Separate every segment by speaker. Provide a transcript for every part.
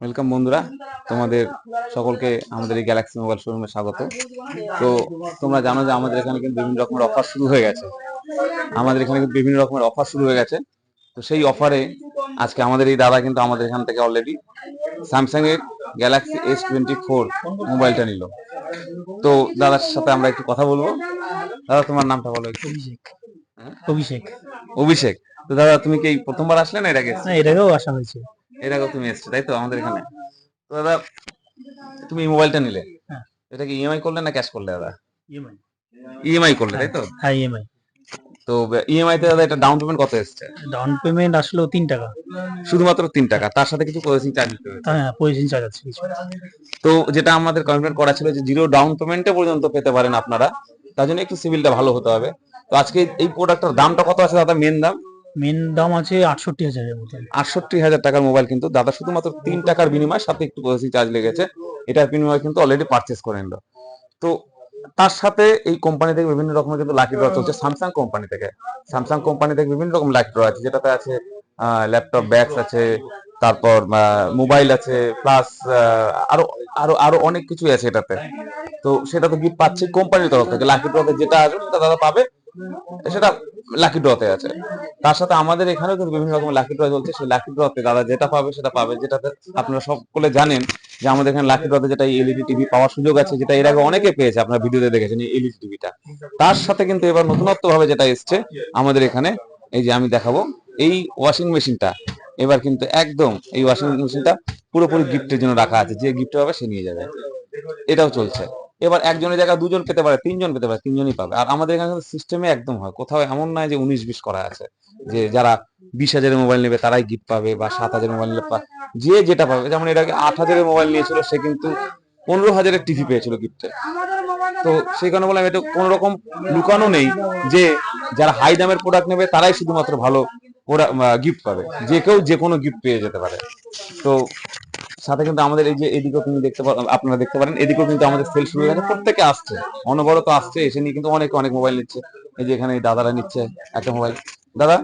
Speaker 1: Welcome বন্ধুরা। তোমাদের সকলকে আমাদের এই গ্যালাক্সি মোবাইল শোরুমে স্বাগত। তো তোমরা জানো যে আমাদের এখানে কিন্তু বিভিন্ন রকমের অফার শুরু হয়ে গেছে। আমাদের এখানে কিন্তু বিভিন্ন রকমের অফার শুরু হয়ে গেছে। তো সেই অফারে আজকে আমাদের এই দাদা কিন্তু আমাদের এখান থেকে অলরেডি স্যামসাং এর গ্যালাক্সি এস টোয়েন্টি ফোর মোবাইলটা নিল। তো দাদার সাথে আমরা একটু কথা বলব। দাদা তোমার নামটা বলো একটু।
Speaker 2: অভিষেক।
Speaker 1: হ্যাঁ?
Speaker 2: অভিষেক।
Speaker 1: অভিষেক। তো দাদা তুমি কি এই প্রথমবার আসলে না এর আগে?
Speaker 2: না এটাকেও আসা হয়েছে।
Speaker 1: এর তুমি এসছো তাই তো আমাদের এখানে? তো দাদা তুমি মোবাইলটা নিলে।
Speaker 2: হ্যাঁ।
Speaker 1: এটা কি ইএমআই করলে না ক্যাশ করলে দাদা?
Speaker 2: ইএমআই
Speaker 1: ইএমআই করলে তাই তো?
Speaker 2: হ্যাঁ ইএমআই
Speaker 1: তো ইএমআই তে দাদা এটা ডাউন পেমেন্ট কত এসছে?
Speaker 2: ডাউন পেমেন্ট আসলো তিন টাকা।
Speaker 1: শুধুমাত্র তিন টাকা তার সাথে কিছু প্রসেসিং চার্জ দিতে হবে
Speaker 2: হ্যাঁ পজিশন চার্জ আছে কিছু।
Speaker 1: তো যেটা আমাদের কমিটমেন্ট করা ছিল যে জিরো ডাউন পেমেন্টে পর্যন্ত পেতে পারেন আপনারা তার জন্য একটু সিভিলটা ভালো হতে হবে। তো আজকে এই প্রোডাক্টটার দামটা কত আছে দাদা? মেন দাম?
Speaker 2: মেন দাম আছে আটষট্টি হাজারের মতো।
Speaker 1: আটষট্টি হাজার টাকার মোবাইল কিন্তু, দাদা শুধুমাত্র তিন টাকার বিনিময়ে সাথে একটু প্রসেসিং চার্জ লেগেছে। এটার বিনিময়ে কিন্তু অলরেডি পারচেস করে নিল। তো তার সাথে এই কোম্পানি থেকে বিভিন্ন রকমের কিন্তু লাকি ড্র চলছে স্যামসাং কোম্পানি থেকে। স্যামসাং কোম্পানি থেকে বিভিন্ন রকম লাকি ড্র আছে, যেটাতে আছে ল্যাপটপ ব্যাগস আছে, তারপর মোবাইল আছে প্লাস আরও আরও আরও অনেক কিছু আছে এটাতে। তো সেটা তো গিফট পাচ্ছে কোম্পানির তরফ থেকে। লাকি ড্রতে যেটা আসবে, সেটা দাদা পাবে। সেটা লাকি ড্রতে আছে। তার সাথে আমাদের এখানেও কিন্তু বিভিন্ন রকমের লাকি ড্র চলছে। সেই লাকি ড্রতে দাদা যেটা পাবে সেটা পাবে। যেটাতে আপনারা সকলে জানেন যে আমাদের এখানে লাকি ড্রতে যেটা এলইডি টিভি পাওয়ার সুযোগ আছে, যেটা এর আগে অনেকে পেয়েছে, আপনারা ভিডিওতে দেখেছেন এলইডি টিভিটা তার সাথে কিন্তু এবার নতুনত্ব ভাবে যেটা এসছে আমাদের এখানে, এই যে আমি দেখাবো, এই ওয়াশিং মেশিনটা এবার কিন্তু একদম এই ওয়াশিং মেশিনটা পুরোপুরি গিফটের জন্য রাখা আছে। যে গিফট পাবে সে নিয়ে যাবে। এটাও চলছে। এবার একজনের জায়গায় দুজন পেতে পারে, তিনজন পেতে পারে, তিনজনই পাবে। আর আমাদের এখানে সিস্টেমে একদম হয়। কোথাও এমন নয় যে উনিশ বিশ করা আছে। যে যারা বিশ হাজারের মোবাইল নেবে তারাই গিফট পাবে বা সাত হাজারের মোবাইল নিলে যে যেটা পাবে। যেমন এটাকে আট হাজারের মোবাইল নিয়েছিল, সে কিন্তু পনেরো হাজারের টিভি পেয়েছিল গিফটে তো সেই কারণে বললাম, এটা কোনো রকম লুকানো নেই যে যারা হাই দামের প্রোডাক্ট নেবে তারাই শুধুমাত্র ভালো গিফট পাবে। যে কেউ যে কোনো গিফট পেয়ে যেতে পারে। তো সাথে কিন্তু আমাদের এই যে এদিকেও তুমি দেখতে আপনারা দেখতে পারেন এদিকেও কিন্তু আমাদের সেল শুরু হয়ে গেছে প্রত্যেকে আসছে। অনবরত আসছে এসে নিয়ে কিন্তু অনেক অনেক মোবাইল নিচ্ছে। এই যে এখানে দাদারা নিচ্ছে একটা মোবাইল দাদা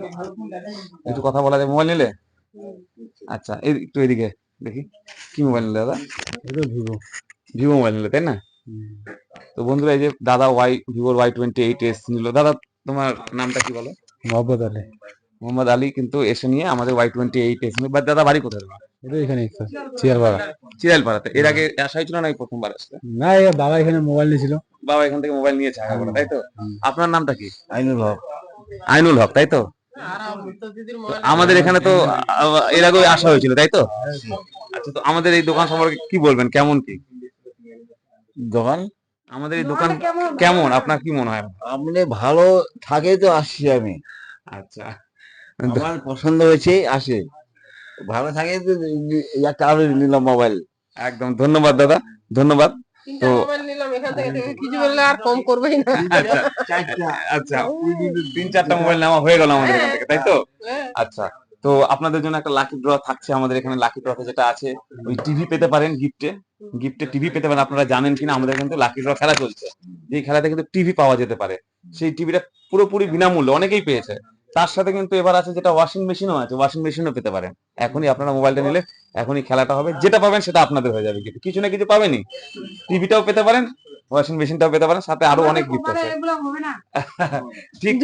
Speaker 1: একটু কথা বলা যায় মোবাইল নিলে? আচ্ছা একটু এদিকে দেখি। কি মোবাইল নিলে দাদা?
Speaker 2: ভিভো।
Speaker 1: ভিভো মোবাইল নিলে তাই না? তো বন্ধুরা এই যে দাদা ওয়াই ভিভোর ওয়াই টোয়েন্টি এইট এস নিল। দাদা তোমার নামটা কি বলো?
Speaker 2: মোহাম্মদ আলী।
Speaker 1: মোহাম্মদ আলী কিন্তু এসে নিয়ে আমাদের ওয়াই টোয়েন্টি এইট এস নিল। দাদা বাড়ি কোথায়?
Speaker 2: এটা এখানে
Speaker 1: এর আগে আসা হয়েছিল না প্রথমবার আসলে
Speaker 2: না এ বাবা এখানে মোবাইল নিয়েছিল।
Speaker 1: বাবা এখান থেকে মোবাইল করে তাই তো? আপনার নামটা কি?
Speaker 2: আইনুল হক।
Speaker 1: আইনুল হক তাই তো? তো আমাদের এখানে তো এর আগে আসা হয়েছিল তাই তো? আচ্ছা তো আমাদের এই দোকান সম্পর্কে কি বলবেন? কেমন কি?
Speaker 3: দোকান?
Speaker 1: আমাদের এই দোকান কেমন? আপনার কি মনে হয়?
Speaker 3: আপনি ভালো থাকে তো আসছি আমি।
Speaker 1: আচ্ছা।
Speaker 3: আমার পছন্দ হয়েছে আসে। ভালো থাকে একটা আরও নিলাম মোবাইল
Speaker 1: একদম ধন্যবাদ দাদা ধন্যবাদ। তো আচ্ছা হয়ে
Speaker 4: হ্যাঁ।
Speaker 1: আচ্ছা তো আপনাদের জন্য একটা লাকি ড্র থাকছে আমাদের এখানে লাকি ড্রতে যেটা আছে ওই টিভি পেতে পারেন গিফটে গিফটে টিভি পেতে পারেন আপনারা জানেন কিনা আমাদের এখানে তো লাকি ড্র খেলা চলছে। যে খেলাতে কিন্তু টিভি পাওয়া যেতে পারে। সেই টিভিটা পুরোপুরি বিনামূল্যে অনেকেই পেয়েছে। তার সাথে কিন্তু এবার আছে যেটা ওয়াশিং মেশিনও আছে ওয়াশিং মেশিনও পেতে পারেন। এখনই আপনারা মোবাইলটা নিলে এখনই খেলাটা হবে। যেটা পাবেন সেটা আপনাদের হয়ে যাবে কিন্তু। কিছু না কিছু পাবেনই। টিভিটাও পেতে পারেন ওয়াশিং মেশিনটাও পেতে পারেন সাথে আরও অনেক গিফট আছে। ঠিক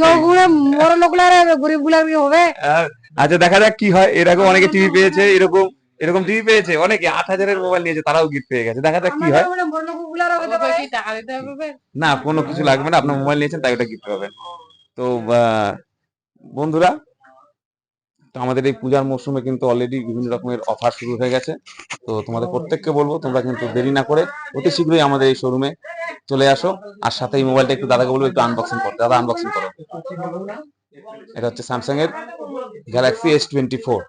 Speaker 4: বড় লোকগুলা গরিবগুলা হবে
Speaker 1: আচ্ছা দেখা যাক কি হয়। এর আগে অনেকে টিভি পেয়েছে এরকম এরকম টিভি পেয়েছে। অনেকে আট হাজারের মোবাইল নিয়েছে তারাও গিফট পেয়ে গেছে। দেখা যাক কি হয়। না কোনো কিছু লাগবে না। আপনার মোবাইল নিয়েছেন তাই ওটা গিফট পাবেন। তো বন্ধুরা, তো আমাদের এই পূজার মরশুমে কিন্তু অলরেডি বিভিন্ন রকমের অফার শুরু হয়ে গেছে। তো তোমাদের প্রত্যেককে বলব, তোমরা কিন্তু দেরি না করে অতি শীঘ্রই আমাদের এই শোরুমে চলে আসো। আর সাথে এই মোবাইলটা একটু দাদাকে বলব, একটু আনবক্সিং করতে। দাদা আনবক্সিং করো। এটা হচ্ছে স্যামসাং এর Galaxy S twenty four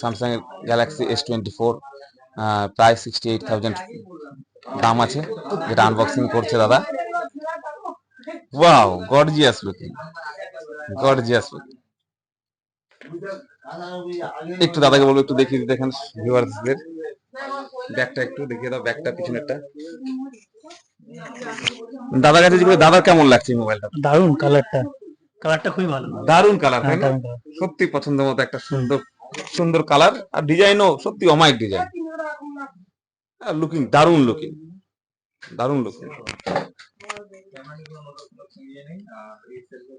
Speaker 1: Samsung Galaxy S twenty four প্রায় সিক্সটি এইট থাউজেন্ড দাম আছে। যেটা আনবক্সিং করছে দাদা। Wow gorgeous looking gorgeous looking একটু দাদাকে বলব, একটু দেখিয়ে দিতে ব্যাগটা একটু দেখিয়ে দাও, ব্যাগটা পিছনেরটা। দাদার কাছে যেগুলো দাদার কেমন লাগছে মোবাইলটা
Speaker 5: দারুণ কালারটা কালারটা খুবই ভালো।
Speaker 1: দারুণ কালার তাই
Speaker 5: হ্যাঁ
Speaker 1: না সত্যি পছন্দ মতো একটা সুন্দর সুন্দর কালার আর ডিজাইনও সত্যি অমায়িক ডিজাইন লুকিং দারুণ লুকিং দারুণ লুকিং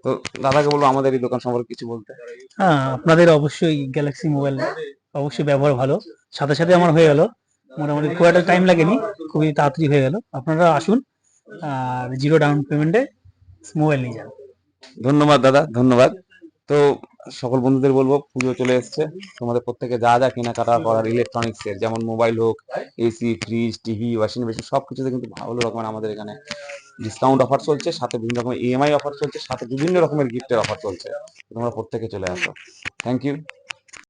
Speaker 1: তো দাদাকে বলব আমাদের এই দোকান সম্পর্কে কিছু বলতে।
Speaker 5: হ্যাঁ আপনাদের অবশ্যই গ্যালাক্সি মোবাইল অবশ্যই ব্যবহার ভালো। সাথে সাথে আমার হয়ে গেল। মোটামুটি খুব একটা টাইম লাগেনি খুবই তাড়াতাড়ি হয়ে গেল। আপনারা আসুন আর জিরো ডাউন পেমেন্টে মোবাইল নিয়ে যান
Speaker 1: ধন্যবাদ দাদা, ধন্যবাদ। তো সকল বন্ধুদের বলব, পুজো চলে এসছে। তোমাদের প্রত্যেকে যা যা কেনাকাটা করার ইলেকট্রনিক্স এর, যেমন মোবাইল হোক AC fridge TV washing machine সবকিছুতে কিন্তু ভালো রকমের আমাদের এখানে ডিসকাউন্ট অফার চলছে। সাথে বিভিন্ন রকমের ইএমআই অফার চলছে। সাথে বিভিন্ন রকমের গিফটের অফার চলছে। তোমরা প্রত্যেকে চলে আসো। Thank you